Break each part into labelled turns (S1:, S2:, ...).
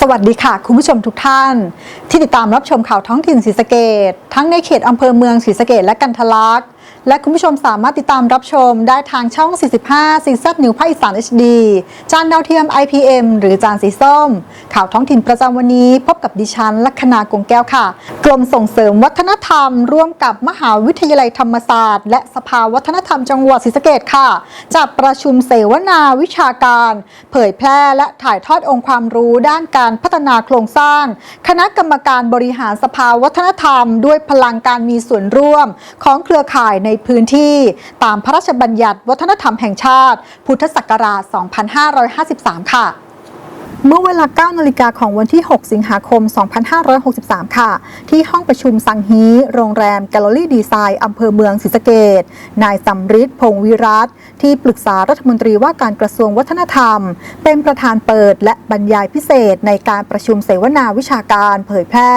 S1: สวัสดีค่ะ คุณผู้ชมทุกท่าน ที่ติดตามรับชมข่าวท้องถิ่นศรีสะเกดทั้งในเขตอำเภอเมืองศรีสะเกดและกันทะลักษ และคุณผู้ชมสามารถติดตามรับชมได้ทางช่อง 45 ซีซับนิวภาคอีสาน HD จานดาวเทียม IPM หรือจานสีส้ม ข่าวท้องถิ่นประจำวันนี้ พบกับดิฉัน ลัคนากงแก้วค่ะ กรมส่งเสริมวัฒนธรรม ร่วมกับมหาวิทยาลัยธรรมศาสตร์ และสภาวัฒนธรรมจังหวัดศรีสะเกดค่ะจัดประชุมเสวนาวิชาการ เผยแพร่และถ่ายทอดองค์ความรู้ด้านการพัฒนาโครงสร้าง คณะกรรมการบริหารสภาวัฒนธรรม ด้วยพลังการมีส่วนร่วม ของเครือข่ายในพื้นที่ตามพระราชบัญญัติวัฒนธรรมแห่งชาติ พุทธศักราช 2553 ค่ะ เมื่อเวลา 9 นาฬิกาของวันที่ 6 สิงหาคม 2563 ค่ะ ที่ห้องประชุมสังฮี โรงแรมแกลเลอรี่ดีไซน์อำเภอเมืองศรีสะเกดนายสำริดพงวิรัตที่ปรึกษารัฐมนตรีว่าการกระทรวงวัฒนธรรม เป็นประธานเปิดและบรรยายพิเศษในการประชุมเสวนาวิชาการเผยแพร่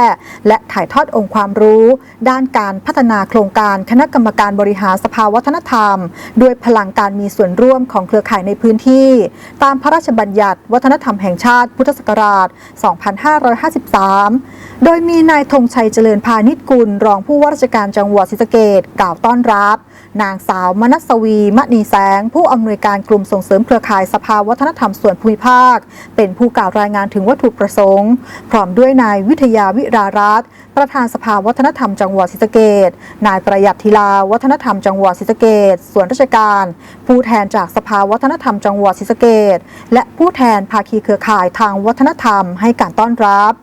S1: และถ่ายทอดองค์ความรู้ ด้านการพัฒนาโครงการคณะกรรมการบริหารสภาวัฒนธรรม ด้วยพลังการมีส่วนร่วมของเครือข่ายในพื้นที่ ตามพระราชบัญญัติวัฒนธรรมแห่งชาติพุทธศักราช 2553 โดยมีนายธงชัยเจริญพาณิชกุล รองผู้ว่าราชการจังหวัดศรีสะเกดกล่าวต้อนรับ นางสาวมนัสวีมณีแสง ผู้อำนวยการกลุ่มส่งเสริมเครือข่ายสภาวัฒนธรรมส่วนภูมิภาค เป็นผู้กล่าวรายงานถึงวัตถุประสงค์ พร้อมด้วยนายวิทยาวิรารัตนประธานสภาวัฒนธรรมจังหวัดศรีสะเกดนายประหยัดธีลาวัฒนธรรมจังหวัดศรีสะเกดส่วนราชการ ผู้แทนจากสภาวัฒนธรรมจังหวัดศรีสะเกดและผู้แทนภาคีเครือข่ายทางวัฒนธรรมให้การต้อนรับ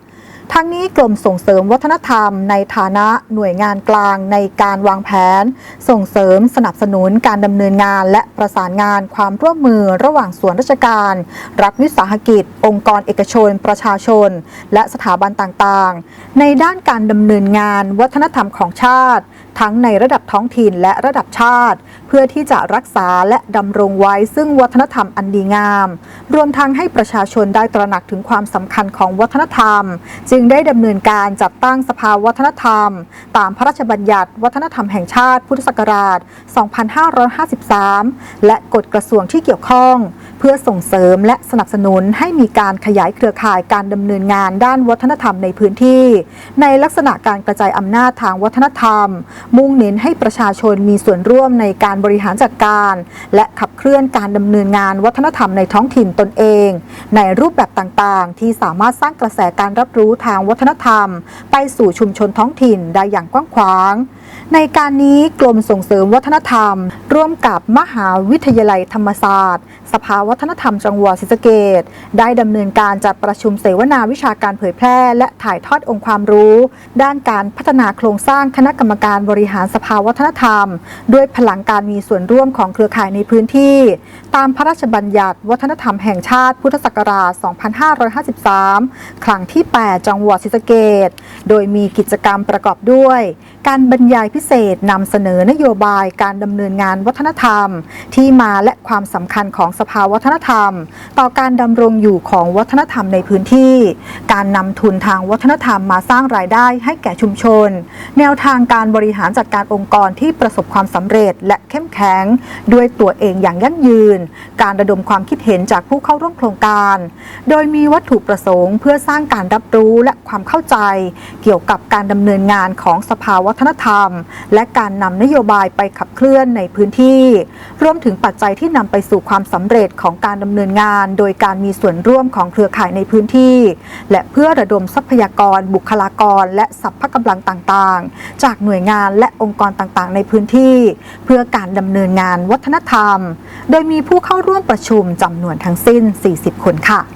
S1: ทั้งนี้กรมส่งเสริมวัฒนธรรมในฐานะหน่วยงานกลางในการวางแผน ส่งเสริมสนับสนุนการดำเนินงาน และประสานงานความร่วมมือระหว่างส่วนราชการ รัฐวิสาหกิจ องค์กรเอกชน ประชาชน และสถาบันต่างๆ ในด้านการดำเนินงานวัฒนธรรมของชาติ ทั้งในระดับท้องถิ่นและระดับชาติเพื่อที่จะรักษาและดำรงไว้ซึ่งวัฒนธรรมอันดีงาม รวมทั้งให้ประชาชนได้ตระหนักถึงความสำคัญของวัฒนธรรม จึงได้ดำเนินการจัดตั้งสภาวัฒนธรรม ตามพระราชบัญญัติ วัฒนธรรมแห่งชาติ พุทธศักราช 2553 และกฎกระทรวงที่เกี่ยวข้อง เพื่อส่งเสริมและสนับสนุนให้มีการขยายเครือข่ายการดำเนินงานด้านวัฒนธรรมในพื้นที่ ในลักษณะการกระจายอำนาจทางวัฒนธรรม มุ่งเน้นให้ประชาชนมีส่วนร่วมในการบริหารจัดการ และขับเคลื่อนการดำเนินงานวัฒนธรรมในท้องถิ่นตนเอง ในรูปแบบต่างๆ ที่สามารถสร้างกระแสการรับรู้ทางวัฒนธรรม ไปสู่ชุมชนท้องถิ่นได้อย่างกว้างขวาง ในการนี้กรมส่งเสริมวัฒนธรรม ร่วมกับมหาวิทยาลัยธรรมศาสตร์ สภาวัฒนธรรมจังหวัดศรีสะเกดได้ดำเนินการจัดประชุมเสวนาวิชาการเผยแพร่ และถ่ายทอดองค์ความรู้ ด้านการพัฒนาโครงสร้างคณะกรรมการบริหารสภาวัฒนธรรม ด้วยพลังการมีส่วนร่วมของเครือข่ายในพื้นที่ ตามพระราชบัญญัติ วัฒนธรรมแห่งชาติ พุทธศักราช 2553 ครั้งที่ 8 จังหวัดศรีสะเกดโดยมีกิจกรรมประกอบด้วย การบรรยายพิเศษนำเสนอนโยบายการดำเนินงานวัฒนธรรม ที่มาและความสำคัญของสภาวัฒนธรรม ต่อการดำรงอยู่ของวัฒนธรรมในพื้นที่ การนำทุนทางวัฒนธรรมมาสร้างรายได้ให้แก่ชุมชน แนวทางการบริหารจัดการองค์กรที่ประสบความสำเร็จและเข้มแข็ง ด้วยตัวเองอย่างยั่งยืน การระดมความคิดเห็นจากผู้เข้าร่วมโครงการ โดยมีวัตถุประสงค์เพื่อสร้างการรับรู้และความเข้าใจ เกี่ยวกับการดำเนินงานของสภาวัฒนธรรม และการนำนโยบายไปขับเคลื่อนในพื้นที่ รวมถึงปัจจัยที่นำไปสู่ความสำเร็จของการดำเนินงาน โดยการมีส่วนร่วมของเครือข่ายในพื้นที่ และเพื่อระดมทรัพยากร บุคลากร และสัพพะกำลังต่างๆ จากหน่วยงานและองค์กรต่างๆ ในพื้นที่ เพื่อการการดำเนินงานวัฒนธรรม โดยมีผู้เข้าร่วมประชุมจำนวนทั้งสิ้น 40 คนค่ะ